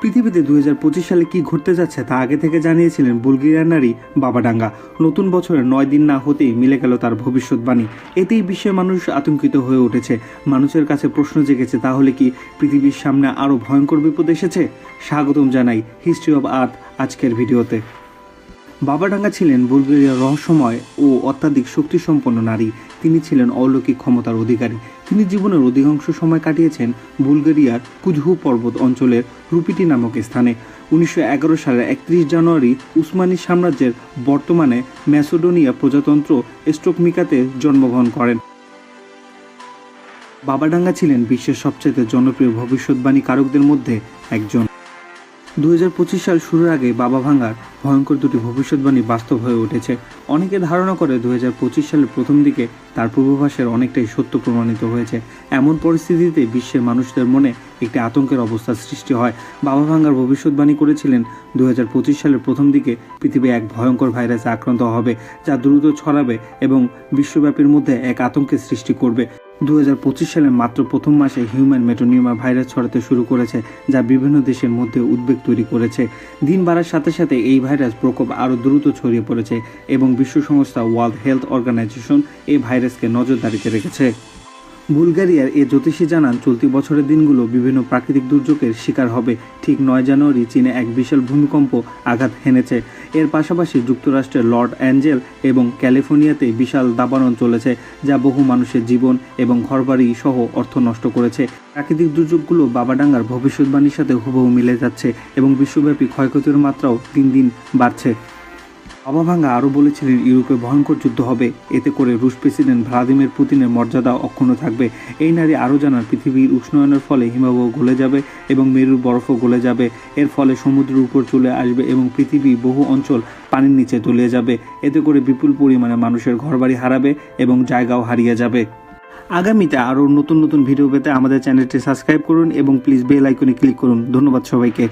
পৃথিবীতে দুই হাজার পঁচিশ সালে কি ঘটতে যাচ্ছে তা আগে থেকে জানিয়েছিলেন বুলগেরিয়ার নারী বাবাডাঙ্গা। নতুন বছরের নয় দিন না হতেই মিলে গেল তার ভবিষ্যৎবাণী। এতেই বিশ্বের মানুষ আতঙ্কিত হয়ে উঠেছে। মানুষের কাছে প্রশ্ন জেগেছে, তাহলে কি পৃথিবীর সামনে আরও ভয়ঙ্কর বিপদ এসেছে? স্বাগতম জানাই হিস্ট্রি অব আর্থ আজকের ভিডিওতে। বাবাডাঙ্গা ছিলেন বুলগেরিয়ার রহস্যময় ও অত্যাধিক শক্তিসম্পন্ন নারী। তিনি ছিলেন অলৌকিক ক্ষমতার অধিকারী। তিনি জীবনের অধিকাংশ সময় কাটিয়েছেন বুলগেরিয়ার কুজহু পর্বত অঞ্চলের রুপিটি নামক স্থানে। উনিশশো এগারো সালের একত্রিশ জানুয়ারি উসমানী সাম্রাজ্যের বর্তমানে ম্যাসোডোনিয়া প্রজাতন্ত্র স্ট্রোকমিকাতে জন্মগ্রহণ করেন। বাবাডাঙ্গা ছিলেন বিশ্বের সবচেয়ে জনপ্রিয় ভবিষ্যৎবাণী কারকদের মধ্যে একজন। দুই হাজার পঁচিশ সাল শুরুর আগে বাবা ভাঙ্গার ভয়ঙ্কর দুটি ভবিষ্যৎবাণী বাস্তব হয়ে উঠেছে। অনেকে ধারণা করে দুই হাজার পঁচিশ সালের প্রথম দিকে তার পূর্বাভাসের অনেকটাই সত্য প্রমাণিত হয়েছে। এমন পরিস্থিতিতে বিশ্বের মানুষদের মনে একটি আতঙ্কের অবস্থার সৃষ্টি হয়। বাবা ভাঙ্গার ভবিষ্যৎবাণী করেছিলেন দু হাজার পঁচিশ সালের প্রথম দিকে পৃথিবী এক ভয়ঙ্কর ভাইরাসে আক্রান্ত হবে, যা দ্রুত ছড়াবে এবং বিশ্বব্যাপীর মধ্যে এক আতঙ্কের সৃষ্টি করবে। দু হাজার পঁচিশ সালের মাত্র প্রথম মাসে হিউম্যান মেটোনিউমা ভাইরাস ছড়াতে শুরু করেছে, যা বিভিন্ন দেশের মধ্যে উদ্বেগ তৈরি করেছে। দিন বাড়ার সাথে সাথে এই ভাইরাস প্রকোপ আরও দ্রুত ছড়িয়ে পড়েছে এবং বিশ্ব সংস্থা ওয়ার্ল্ড হেলথ অর্গানাইজেশন এই ভাইরাসকে নজরদারিতে রেখেছে। বুলগেরিয়ার এ জ্যোতিষী জানান, চলতি বছরের দিনগুলো বিভিন্ন প্রাকৃতিক দুর্যোগের শিকার হবে। ঠিক নয় জানুয়ারি চীনে এক বিশাল ভূমিকম্প আঘাত হেনেছে। এর পাশাপাশি যুক্তরাষ্ট্রের লর্ড অ্যাঞ্জেল এবং ক্যালিফোর্নিয়াতে বিশাল দাবানন চলেছে, যা বহু মানুষের জীবন এবং ঘরবাড়ি সহ অর্থ নষ্ট করেছে। প্রাকৃতিক দুর্যোগগুলো বাবাডাঙ্গার ভবিষ্যৎবাণীর সাথে হুবহু মিলে যাচ্ছে এবং বিশ্বব্যাপী ক্ষয়ক্ষতির মাত্রাও দিন দিন বাড়ছে। বাবা ভাঙ্গা আরও বলেছিলেন, ইউরোপে ভয়ঙ্কর যুদ্ধ হবে। এতে করে রুশ প্রেসিডেন্ট ভ্লাদিমির পুতিনের মর্যাদা অক্ষুণ্ণ থাকবে। এই নারী আরও জানান, পৃথিবীর উষ্ণায়নের ফলে হিমাবহ গলে যাবে এবং মেরুর বরফও গলে যাবে। এর ফলে সমুদ্রের উপর চলে আসবে এবং পৃথিবী বহু অঞ্চল পানির নিচে তলিয়ে যাবে। এতে করে বিপুল পরিমাণে মানুষের ঘরবাড়ি হারাবে এবং জায়গাও হারিয়ে যাবে। আগামীতে আরও নতুন নতুন ভিডিও পেতে আমাদের চ্যানেলটি সাবস্ক্রাইব করুন এবং প্লিজ বেল আইকনে ক্লিক করুন। ধন্যবাদ সবাইকে।